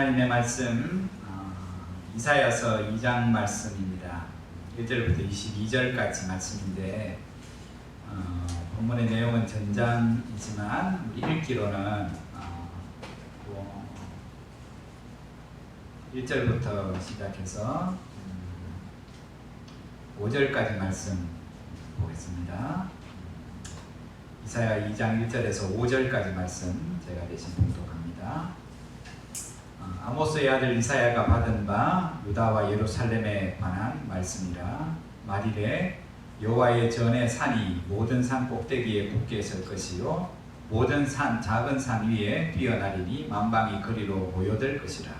하나님의 말씀 어, 이사야서 2장 말씀입니다. 1절부터 22절까지 말씀인데 어, 본문의 내용은 전장이지만 우리 읽기로는 어, 뭐 1절부터 시작해서 음, 5절까지 말씀 보겠습니다. 이사야 2장 1절에서 5절까지 말씀 제가 대신 봉독합니다. 어, 아모스의 아들 이사야가 받은 바 유다와 예루살렘에 관한 말씀이라. 말이래 여호와의 전의 산이 모든 산 꼭대기에 굳게 설 것이요 모든 산 작은 산 위에 뛰어나리니 만방이 거리로 모여들 것이라.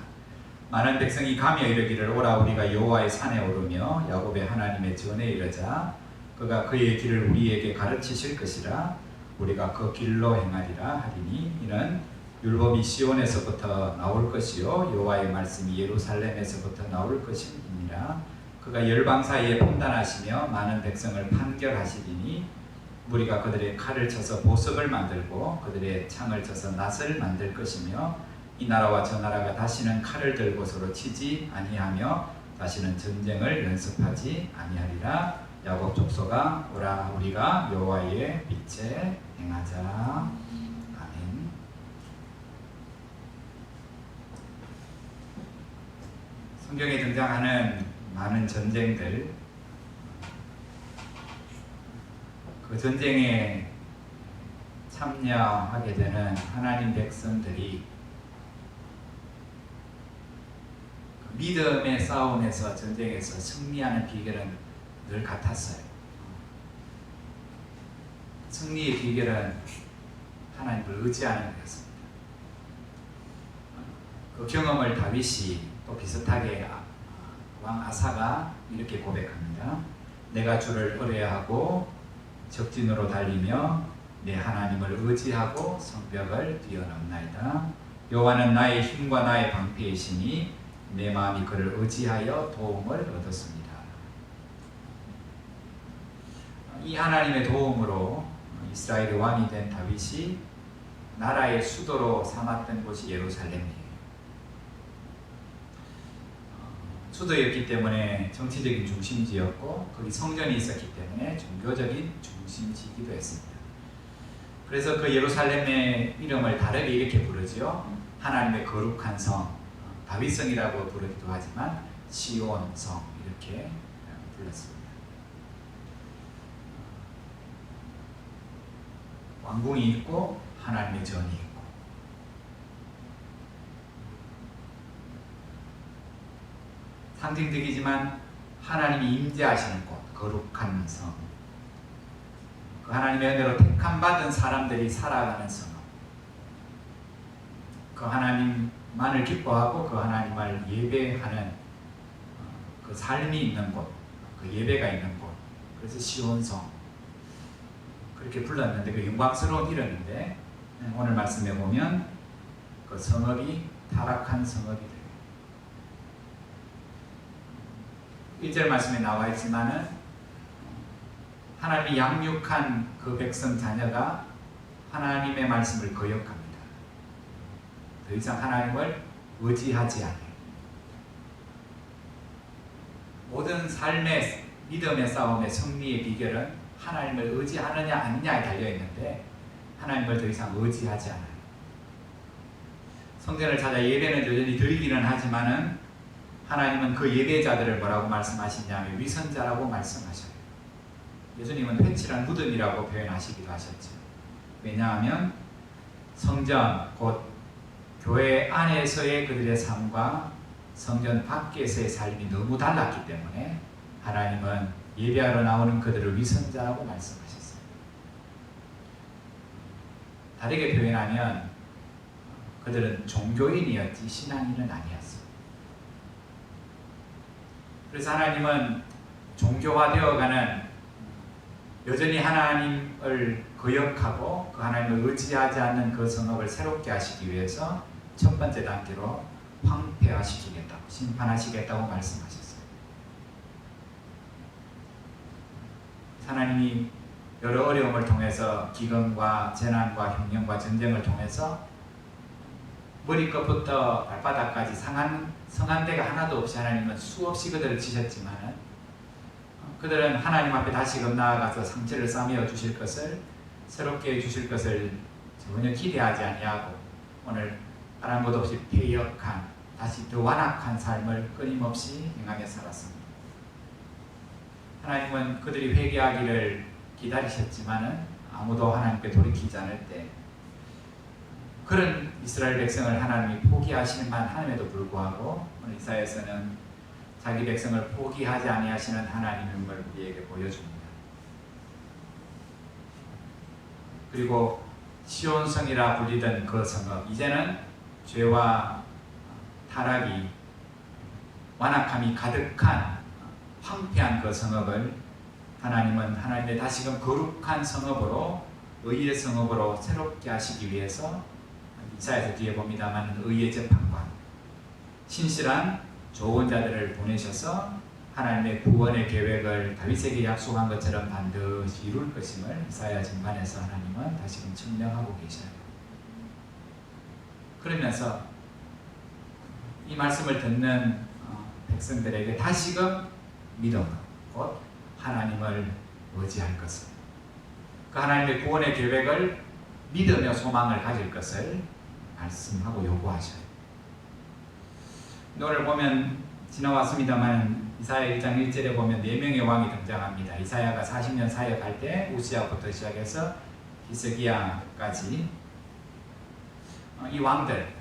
많은 백성이 가며 이르기를 오라 우리가 여호와의 산에 오르며 야곱의 하나님의 전에 이르자. 그가 그의 길을 우리에게 가르치실 것이라. 우리가 그 길로 행하리라 하리니 이는 율법이 시온에서부터 나올 것이요 여호와의 말씀이 예루살렘에서부터 나올 것이니라 그가 열방 사이에 판단하시며 많은 백성을 판결하시리니 우리가 그들의 칼을 쳐서 보석을 만들고 그들의 창을 쳐서 낫을 만들 것이며 이 나라와 저 나라가 다시는 칼을 들고 서로 치지 아니하며 다시는 전쟁을 연습하지 아니하리라. 야곱 족속아 오라 우리가 여호와의 빛에 행하자 아멘. 성경에 등장하는 많은 전쟁들 그 전쟁에 참여하게 되는 하나님 백성들이 그 믿음의 싸움에서 전쟁에서 승리하는 비결은 늘 같았어요. 승리의 비결은 하나님을 의지하는 것이었습니다. 그 경험을 다윗이 또 비슷하게 아- 왕 아사가 이렇게 고백합니다. 내가 주를 의뢰하고 적진으로 달리며 내 하나님을 의지하고 성벽을 뛰어넘나이다. 여호와는 나의 힘과 나의 방패이시니 내 마음이 그를 의지하여 도움을 얻었습니다. 이 하나님의 도움으로 이스라엘의 왕이 된 다윗이 나라의 수도로 삼았던 곳이 예루살렘이에요. 어, 수도였기 때문에 정치적인 중심지였고 거기 성전이 있었기 때문에 종교적인 중심지이기도 했습니다. 그래서 그 예루살렘의 이름을 다르게 이렇게 부르죠. 하나님의 거룩한 성, 다윗성이라고 부르기도 하지만 시온성 이렇게 불렀습니다. 왕궁이 있고 하나님의 전이 있고 상징적이지만 하나님이 임재하시는 곳 거룩한 성. 그 하나님의 은혜로 택함 받은 사람들이 살아가는 성. 그 하나님만을 기뻐하고 그 하나님을 예배하는 어, 그 삶이 있는 곳, 그 예배가 있는 곳. 그래서 시온성. 그렇게 불렀는데 그 영광스러운 이름인데 오늘 말씀에 보면 그 성읍이 타락한 성읍이 돼요. 1절 말씀에 나와 있지만은 하나님이 양육한 그 백성 자녀가 하나님의 말씀을 거역합니다. 더 이상 하나님을 의지하지 않아요. 모든 삶의 믿음의 싸움의 승리의 비결은 하나님을 의지하느냐 아니냐에 달려 있는데 하나님을 더 이상 의지하지 않아요. 성전을 찾아 예배는 여전히 드리기는 하지만은 하나님은 그 예배자들을 뭐라고 말씀하시냐면 위선자라고 말씀하셔요. 예수님은 회칠한 무덤이라고 표현하시기도 하셨죠. 왜냐하면 성전 곧 교회 안에서의 그들의 삶과 성전 밖에서의 삶이 너무 달랐기 때문에 하나님은 예배하러 나오는 그들을 위선자라고 말씀하셨어요. 다르게 표현하면 그들은 종교인이었지 신앙인은 아니었어요. 그래서 하나님은 종교화되어가는 여전히 하나님을 거역하고 그 하나님을 의지하지 않는 그 성업을 새롭게 하시기 위해서 첫 번째 단계로 황폐화시키겠다고 심판하시겠다고 말씀하셨어요. 하나님이 여러 어려움을 통해서 기근과 재난과 흉년과 전쟁을 통해서 머리끝부터 발바닥까지 상한 성한 데가 하나도 없이 하나님은 수없이 그들을 치셨지만 그들은 하나님 앞에 다시금 나아가서 상처를 싸매어 주실 것을 새롭게 해 주실 것을 전혀 기대하지 아니하고 오늘 바람 것 없이 폐역한 다시 더 완악한 삶을 끊임없이 행하며 살았습니다. 하나님은 그들이 회개하기를 기다리셨지만은 아무도 하나님께 돌이키지 않을 때 그런 이스라엘 백성을 하나님이 포기하시는 만 함에도 불구하고 오늘 이사에서는 자기 백성을 포기하지 아니하시는 하나님임을 우리에게 보여줍니다. 그리고 시온성이라 불리던 그 성읍 이제는 죄와 타락이 완악함이 가득한 황폐한 그 성읍을 하나님은 하나님의 다시금 거룩한 성읍으로 의의 성읍으로 새롭게 하시기 위해서 이사에서 뒤에 봅니다만 의의 재판관. 신실한 좋은 자들을 보내셔서 하나님의 구원의 계획을 다윗에게 약속한 것처럼 반드시 이룰 것임을 이사야 증반에서 하나님은 다시금 증명하고 계셔요. 그러면서 이 말씀을 듣는 어, 백성들에게 다시금 믿음, 곧 하나님을 의지할 것을. 그 하나님의 구원의 계획을 믿으며 소망을 가질 것을 말씀하고 요구하셔요. 오늘 보면 지나왔습니다만 이사야 1장 1절에 보면 네 명의 왕이 등장합니다. 이사야가 40년 사역할 때 우시아부터 시작해서 히스기야까지 어, 이 왕들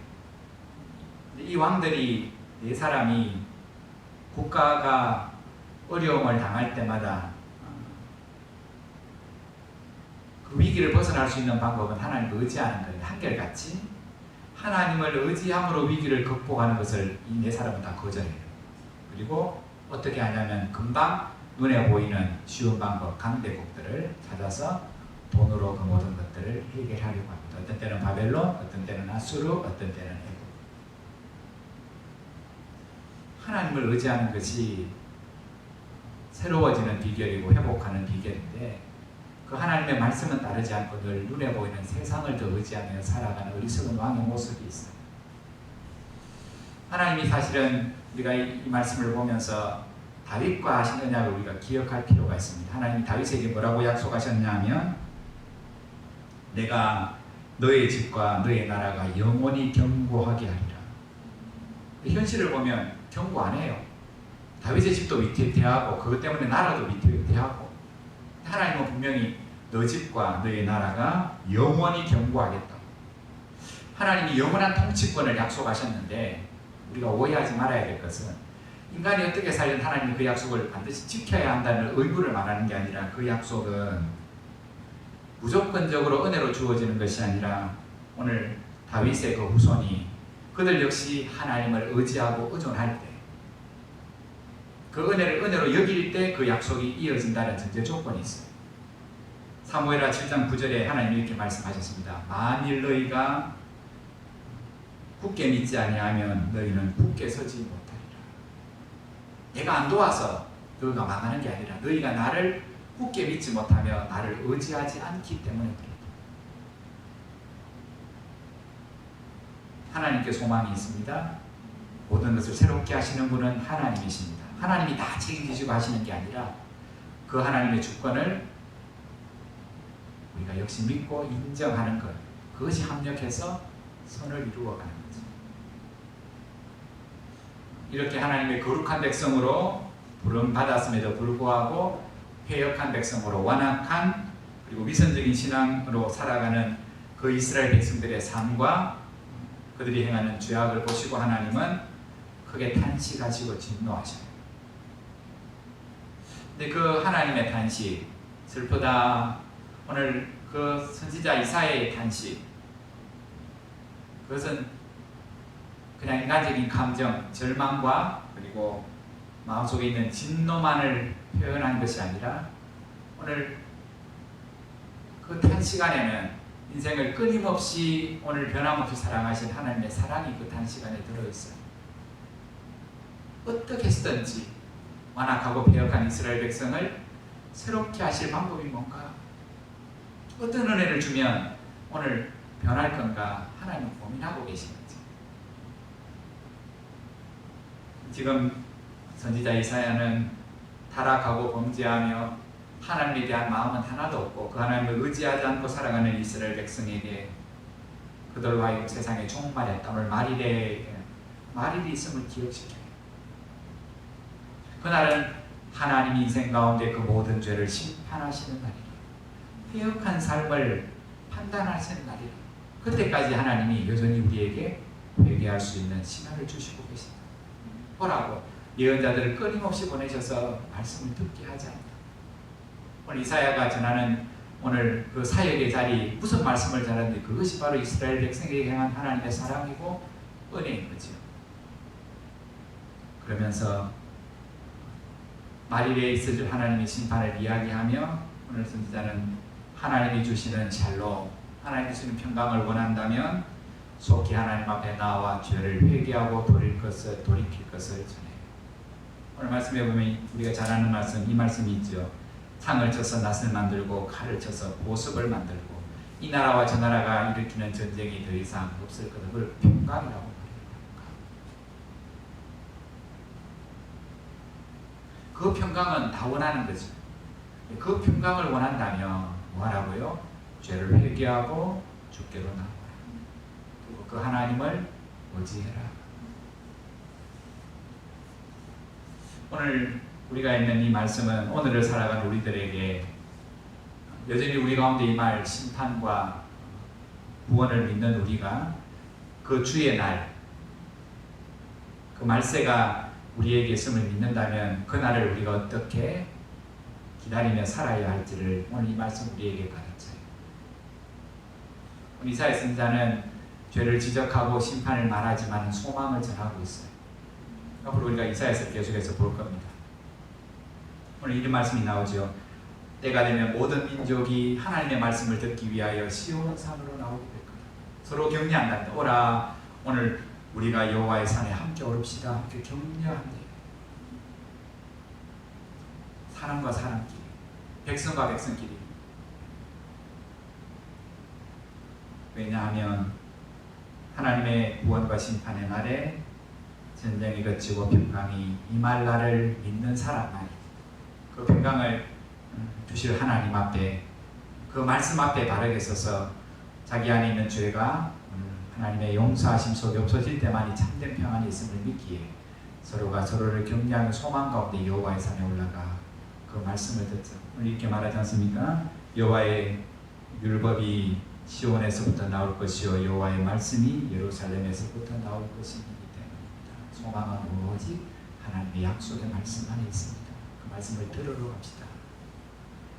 이 왕들이 네 사람이 국가가 어려움을 당할 때마다 어, 그 위기를 벗어날 수 있는 방법은 하나님을 의지하는 거예요. 한결같이 하나님을 의지함으로 위기를 극복하는 것을 이 네 사람은 다 거절해요. 그리고 어떻게 하냐면 금방 눈에 보이는 쉬운 방법, 강대국들을 찾아서 돈으로 그 모든 것들을 해결하려고 합니다. 어떤 때는 바벨론, 어떤 때는 아수르, 어떤 때는 애굽. 하나님을 의지하는 것이 새로워지는 비결이고 회복하는 비결인데 그 하나님의 말씀은 따르지 않고 늘 눈에 보이는 세상을 더 의지하며 살아가는 어리석은 왕의 모습이 있어요. 하나님이 사실은 우리가 이, 이 말씀을 보면서 다윗과 하신 언약을 우리가 기억할 필요가 있습니다. 하나님이 다윗에게 뭐라고 약속하셨냐면 내가 너의 집과 너의 나라가 영원히 견고하게 하리라. 현실을 보면 경고 안 해요. 다윗의 집도 위태위태하고 그것 때문에 나라도 위태위태하고 하나님은 분명히 너 집과 너의 나라가 영원히 견고하겠다. 하나님이 영원한 통치권을 약속하셨는데 우리가 오해하지 말아야 될 것은 인간이 어떻게 살든 하나님이 그 약속을 반드시 지켜야 한다는 의무를 말하는 게 아니라 그 약속은 무조건적으로 은혜로 주어지는 것이 아니라 오늘 다윗의 그 후손이 그들 역시 하나님을 의지하고 의존할 때 그 은혜를 은혜로 여길 때 그 약속이 이어진다는 전제 조건이 있어요. 사무엘하 7장 9절에 하나님이 이렇게 말씀하셨습니다. 만일 너희가 굳게 믿지 아니하면 너희는 굳게 서지 못하리라. 내가 안 도와서 너희가 망하는 게 아니라 너희가 나를 굳게 믿지 못하며 나를 의지하지 않기 때문에 그렇다. 하나님께 소망이 있습니다. 모든 것을 새롭게 하시는 분은 하나님이십니다. 하나님이 다 책임지시고 하시는 게 아니라 그 하나님의 주권을 우리가 역시 믿고 인정하는 것 그것이 합력해서 선을 이루어가는 거죠. 이렇게 하나님의 거룩한 백성으로 부름 받았음에도 불구하고 회역한 백성으로 완악한 그리고 위선적인 신앙으로 살아가는 그 이스라엘 백성들의 삶과 그들이 행하는 죄악을 보시고 하나님은 크게 탄식하시고 진노하셔요. 근데 그 하나님의 탄식 슬프다 오늘 그 선지자 이사의 탄식 그것은 그냥 인간적인 감정 절망과 그리고 마음속에 있는 진노만을 표현한 것이 아니라 오늘 그 안에는 인생을 끊임없이 오늘 변함없이 사랑하신 하나님의 사랑이 그 단식 안에 들어있어요. 어떻게 해서든지 완악하고 배역한 이스라엘 백성을 새롭게 하실 방법이 뭔가? 어떤 은혜를 주면 오늘 변할 건가 하나님 고민하고 계신 거지. 지금 선지자 이사야는 타락하고 범죄하며 하나님에 대한 마음은 하나도 없고 그 하나님을 의지하지 않고 살아가는 이스라엘 백성에게 그들과 세상에 종말의 땀을 말이래 말일이 있음을 기억시켜. 그날은 하나님이 인생 가운데 그 모든 죄를 심판하시는 날이라. 회역한 삶을 판단하시는 날이라. 그때까지 하나님이 여전히 우리에게 회개할 수 있는 시간을 주시고 계십니다. 보라고 예언자들을 끊임없이 보내셔서 말씀을 듣게 하지 않는다. 오늘 이사야가 전하는 오늘 그 사역의 자리 무슨 말씀을 전하는데 그것이 바로 이스라엘 백성에게 향한 하나님의 사랑이고 은혜인 거죠. 그러면서 말일에 있을 줄 하나님의 심판을 이야기하며 오늘 선지자는 하나님이 주시는 샬롬, 하나님이 주시는 평강을 원한다면 속히 하나님 앞에 나와 죄를 회개하고 돌릴 것을 돌이킬 것을 전해요. 오늘 말씀에 보면 우리가 잘 아는 말씀 이 말씀이 있죠. 창을 쳐서 낫을 만들고 칼을 쳐서 보습을 만들고 이 나라와 저 나라가 일으키는 전쟁이 더 이상 없을 것을 평강이라고 말해요. 그 평강은 다 원하는 거죠. 그 평강을 원한다면 뭐 하라고요? 죄를 회개하고 주께로 나와라. 그리고 그 하나님을 의지해라. 오늘 우리가 있는 이 말씀은 오늘을 살아가는 우리들에게 여전히 우리 가운데 임할 심판과 구원을 믿는 우리가 그 주의 날, 그 말세가 우리에게 있음을 믿는다면 그 날을 우리가 어떻게 기다리며 살아야 할지를 오늘 이 말씀 우리에게 가르쳐요. 이사야 선자는 죄를 지적하고 심판을 말하지만 소망을 전하고 있어요. 앞으로 우리가 이사야서 계속해서 볼 겁니다. 오늘 이런 말씀이 나오죠. 때가 되면 모든 민족이 하나님의 말씀을 듣기 위하여 시온 산으로 나오게 될 거다. 서로 격려한다. 오라 오늘 우리가 여호와의 산에 함께 오릅시다. 함께 격려한대. 사람과 사람끼리, 백성과 백성끼리. 왜냐하면 하나님의 구원과 심판의 날에 전쟁이 그치고 평강이 임할 날을 믿는 사람만이 그 평강을 주실 하나님 앞에 그 말씀 앞에 바르게 서서 자기 안에 있는 죄가 하나님의 용서하심 속에 없어질 때만이 참된 평안이 있음을 믿기에 서로가 서로를 격려하는 소망 가운데 여호와의 산에 올라가 그 말씀을 듣죠. 이렇게 말하지 않습니까? 여호와의 율법이 시온에서부터 나올 것이요 여호와의 말씀이 예루살렘에서부터 나올 것이기 때문입니다. 소망은 오직 하나님의 약속의 말씀 안에 있습니다. 그 말씀을 들으러 갑시다.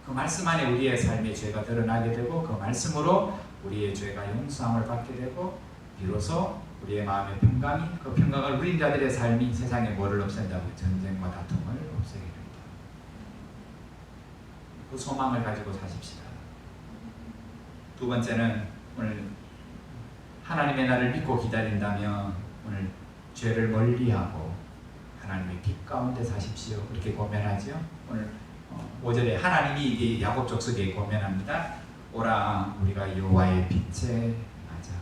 그 말씀 안에 우리의 삶의 죄가 드러나게 되고 그 말씀으로 우리의 죄가 용서함을 받게 되고 비로소 우리의 마음의 평강이 그 평강을 누린 자들의 삶이 세상에 뭐를 없앤다고 전쟁과 다툼을 됩니다. 그 소망을 가지고 사십시다. 두 번째는 오늘 하나님의 나를 믿고 기다린다면 오늘 죄를 멀리하고 하나님의 빛 가운데 사십시오. 그렇게 고면하죠. 오늘 5절에 하나님이 이게 야곱 족속에 고면합니다. 오라 우리가 여호와의 빛에 맞아.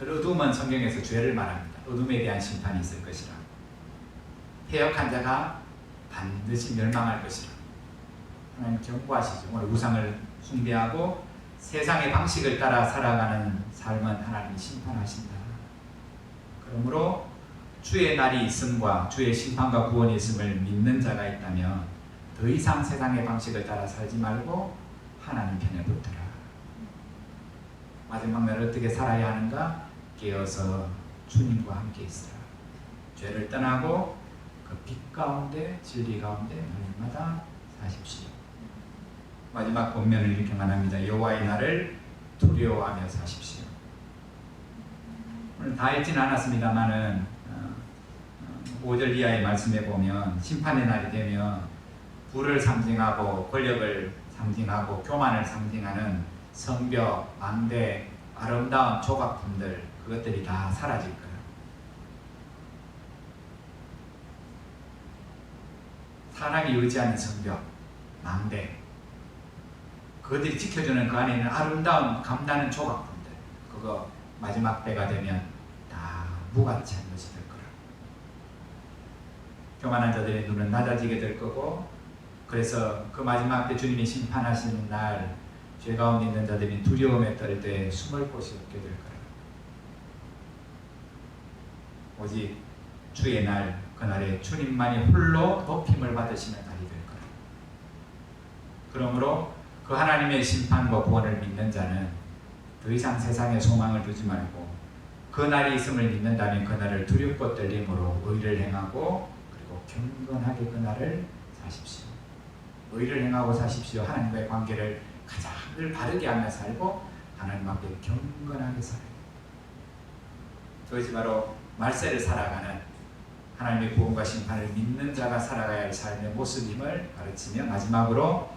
어둠은 성경에서 죄를 말합니다. 어둠에 대한 심판이 있을 것이라. 해역한 자가 반드시 멸망할 것이라. 하나님 경고하시죠. 오늘 우상을 숭배하고 세상의 방식을 따라 살아가는 삶은 하나님이 심판하신다. 그러므로 주의 날이 있음과 주의 심판과 구원이 있음을 믿는 자가 있다면 더 이상 세상의 방식을 따라 살지 말고 하나님 편에 붙들어. 마지막 날 어떻게 살아야 하는가? 깨어서 주님과 함께 있으라. 죄를 떠나고 그 빛 가운데 진리 가운데 날마다 사십시오. 마지막 본면을 이렇게 말합니다. 여호와의 날을 두려워하며 사십시오. 오늘 다 읽지는 않았습니다만은 5절 이하의 말씀에 보면 심판의 날이 되면 부를 상징하고 권력을 상징하고 교만을 상징하는 성벽, 망대, 아름다운 조각품들 그것들이 다 사라질 거예요. 사람이 의지하는 성벽, 망대 그것들이 지켜주는 그 안에 있는 아름다운 감나는 조각품들 그거 마지막 때가 되면 다 무가치한 것이 될 거라. 교만한 자들의 눈은 낮아지게 될 거고 그래서 그 마지막 때 주님이 심판하시는 날 죄 가운데 있는 자들이 두려움에 떨때 숨을 곳이 없게 될 거라. 오직 주의 날 그날에 주님만이 홀로 높임을 받으시는 날이 될 거라. 그러므로 그 하나님의 심판과 구원을 믿는 자는 더 이상 세상에 소망을 두지 말고 그 날이 있음을 믿는다면 그 날을 두렵고 떨림으로 의를 행하고 그리고 경건하게 그 날을 사십시오. 의를 행하고 사십시오. 하나님과의 관계를 가장 늘 바르게 하며 살고 하나님 앞에 경건하게 살아요. 그것이 바로 말세를 살아가는 하나님의 구원과 심판을 믿는 자가 살아가야 할 삶의 모습임을 가르치며 마지막으로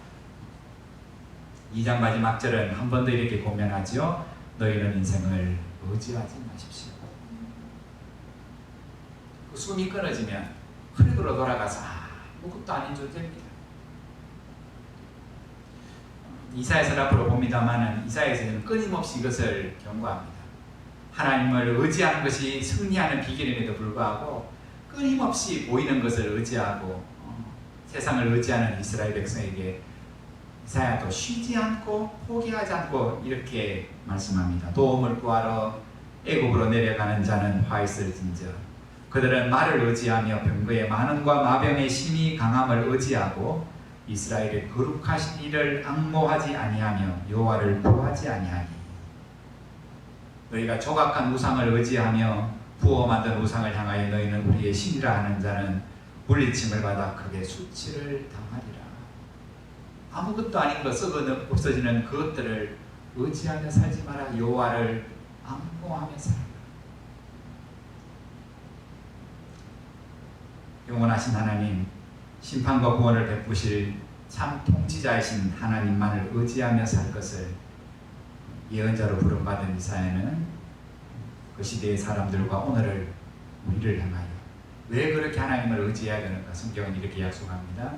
2장 마지막 절은 한 번 더 이렇게 고면하지요. 너희는 인생을 의지하지 마십시오. 그 숨이 끊어지면 흐르도록 돌아가서 아무것도 아닌 존재입니다. 이사에서 앞으로 봅니다만은 이사에서는 끊임없이 이것을 경고합니다. 하나님을 의지하는 것이 승리하는 비결임에도 불구하고 끊임없이 보이는 것을 의지하고 어, 세상을 의지하는 이스라엘 백성에게 이사야도 쉬지 않고 포기하지 않고 이렇게 말씀합니다. 도움을 구하러 애굽으로 내려가는 자는 화 있을진저 그들은 말을 의지하며 병거의 많음과 마병의 심히 강함을 의지하고 이스라엘의 거룩하신 이를 악모하지 아니하며 여호와를 구하지 아니하니 너희가 조각한 우상을 의지하며 부어 만든 우상을 향하여 너희는 우리의 신이라 하는 자는 물리침을 받아 크게 수치를 당하리라. 아무것도 아닌 것 없어지는 그것들을 의지하며 살지 마라. 여호와를 악모하며 살라. 영원하신 하나님 심판과 구원을 베푸실 참 통치자이신 하나님만을 의지하며 살 것을 예언자로 부름받은 이사야는 그 시대의 사람들과 오늘을 우리를 향하여 왜 그렇게 하나님을 의지해야 되는가? 성경은 이렇게 약속합니다.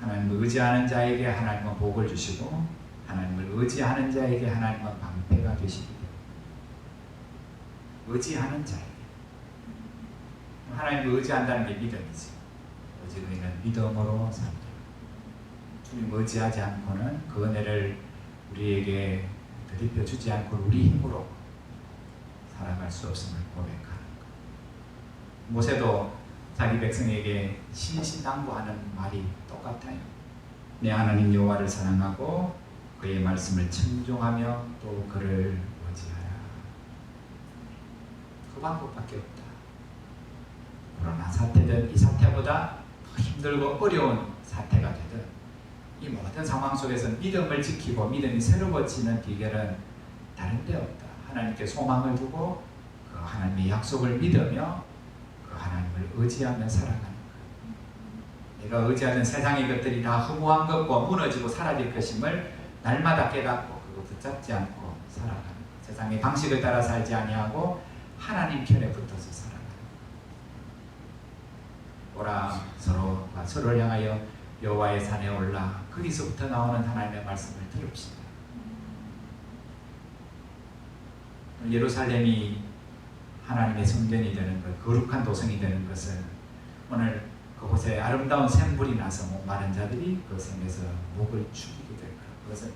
하나님을 의지하는 자에게 하나님은 복을 주시고 하나님을 의지하는 자에게 하나님은 방패가 되시기 의지하는 자에게. 하나님을 의지한다는 게 믿음이지. 우리는 믿음으로 산다 주님 의지하지 않고는 그 은혜를 우리에게 드리펴 주지 않고 우리 힘으로 살아갈 수 없음을 고백하는 것 모세도 자기 백성에게 신신당부하는 말이 똑같아요. 내 하나님 여호와를 사랑하고 그의 말씀을 청종하며 또 그를 의지하라. 그 방법밖에 없다. 코로나 사태든 이 사태보다 더 힘들고 어려운 사태가 되든 이 모든 상황 속에서 믿음을 지키고 믿음이 새로워지는 비결은 다른 데 없다. 하나님께 소망을 두고 그 하나님의 약속을 믿으며 그 하나님을 의지하며 살아가는 것. 내가 의지하는 세상의 것들이 다 허무한 것과 무너지고 사라질 것임을 날마다 깨닫고 그거 붙잡지 않고 살아가는 것. 세상의 방식을 따라 살지 아니하고 하나님 편에 붙어서 살아가는 것. 오라 서로가 서로를 향하여 여호와의 산에 올라 거기서부터 나오는 하나님의 말씀을 들읍시다. 예루살렘이 하나님의 성전이 되는 것, 거룩한 도성이 되는 것은 오늘 그곳에 아름다운 샘불이 나서 목마른 자들이 그 샘에서 목을 죽이게 될 거라. 그것은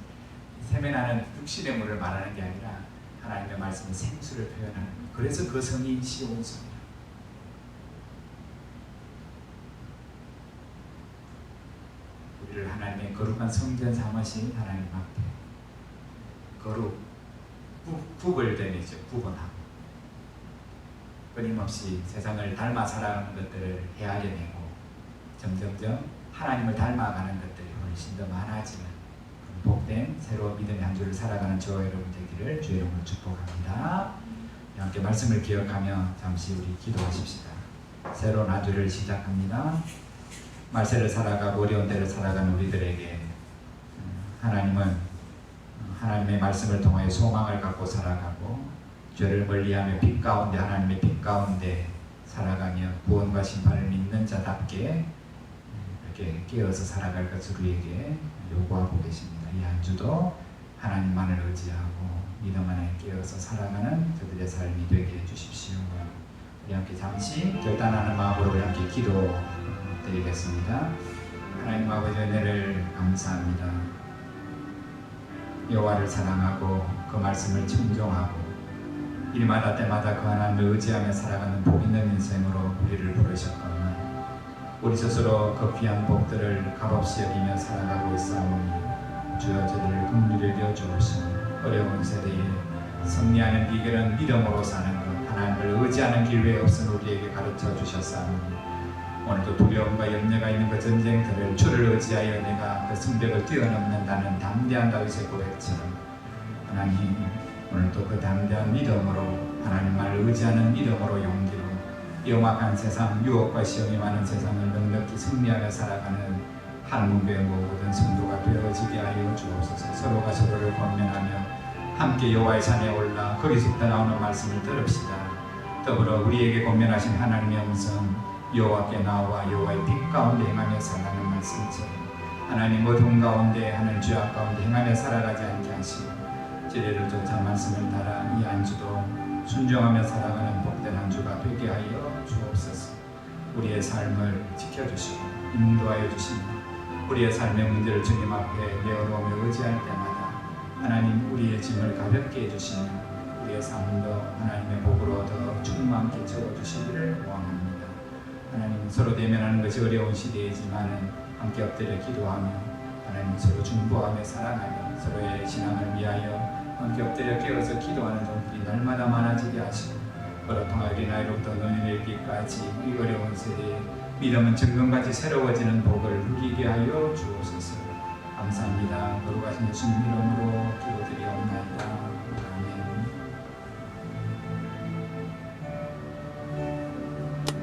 샘에 나는 육신의 물을 말하는 게 아니라 하나님의 말씀의 생수를 표현하는 것. 그래서 그 성이 시온 성이라. 우리를 하나님의 거룩한 성전 삼으신 하나님 앞에 거룩 구, 구별됨이죠. 구분하고 끊임없이 세상을 닮아 살아가는 것들을 헤아려내고 점점점 하나님을 닮아가는 것들이 훨씬 더 많아지는 복된 새로운 믿음의 한 주를 살아가는 저와 여러분 되기를 주의 이름으로 축복합니다. 함께 말씀을 기억하며 잠시 우리 기도하십시다. 새로운 한 주를 시작합니다. 말세를 살아가고 어려운 때를 살아가는 우리들에게 하나님은 하나님의 말씀을 통하여 소망을 갖고 살아가고 죄를 멀리하며 빛 가운데 하나님의 빛 가운데 살아가며 구원과 심판을 믿는 자답게 이렇게 깨어서 살아갈 것을 우리에게 요구하고 계십니다. 이 한 주도 하나님만을 의지하고 믿음 안에 깨어 깨어서 살아가는 저들의 삶이 되게 해주십시오. 우리 함께 잠시 결단하는 마음으로 함께 기도 드리겠습니다. 하나님 아버지 은혜를 감사합니다. 여호와를 사랑하고 그 말씀을 청종하고 일마다 때마다 그 하나님을 의지하며 살아가는 복 있는 인생으로 우리를 부르셨거나 우리 스스로 그 귀한 복들을 값없이 여기며 살아가고 있사오니 주여 저들을 긍휼히 여겨 주옵시고 어려운 세대에 승리하는 비결은 믿음으로 사는 것 하나님을 의지하는 길 외에 없은 우리에게 가르쳐 주셨사오니 오늘도 두려움과 염려가 있는 그 전쟁터를 주를 의지하여 내가 그 승벽을 뛰어넘는다는 담대한 다윗의 고백처럼 하나님 오늘도 그 담대한 믿음으로 하나님을 의지하는 믿음으로 용기로 영악한 세상 유혹과 시험이 많은 세상을 넉넉히 승리하며 살아가는 한문교의 모든 성도가 되어지게 하여 주옵소서. 서로가 서로를 권면하며 함께 여호와의 산에 올라 거기서부터 나오는 말씀을 들읍시다. 더불어 우리에게 권면하신 하나님의 음성 여호와께 나와 여호와의 빛 가운데 행하며 살아가는 말씀처럼 하나님 어둠 가운데 하늘 죄악 가운데 행하며 살아가지 않게 하시고 지뢰를 쫓아 말씀을 따라 이 안주도 순종하며 살아가는 복된 한 주가 되게 하여 주옵소서. 우리의 삶을 지켜주시고 인도하여 주시고 우리의 삶의 문제를 주님 앞에 내어놓으며 의지할 때마다 하나님 우리의 짐을 가볍게 해주시며 우리의 삶도 하나님의 복으로 더 충만케 채워주시기를 원합니다 하나님 서로 대면하는 것이 어려운 시대이지만 함께 엎드려 기도하며 하나님 서로 중보하며 사랑하며 서로의 신앙을 위하여 함께 엎드려 깨어서 기도하는 종들이 날마다 많아지게 하시고 그렇통하 어린아이로부터 노인에 이르기까지 이 어려운 세대에 믿음은 정금같이 새로워지는 복을 누리게 하여 주옵소서. 감사합니다. 거룩하신 예수님 이름으로 기도드리옵나이다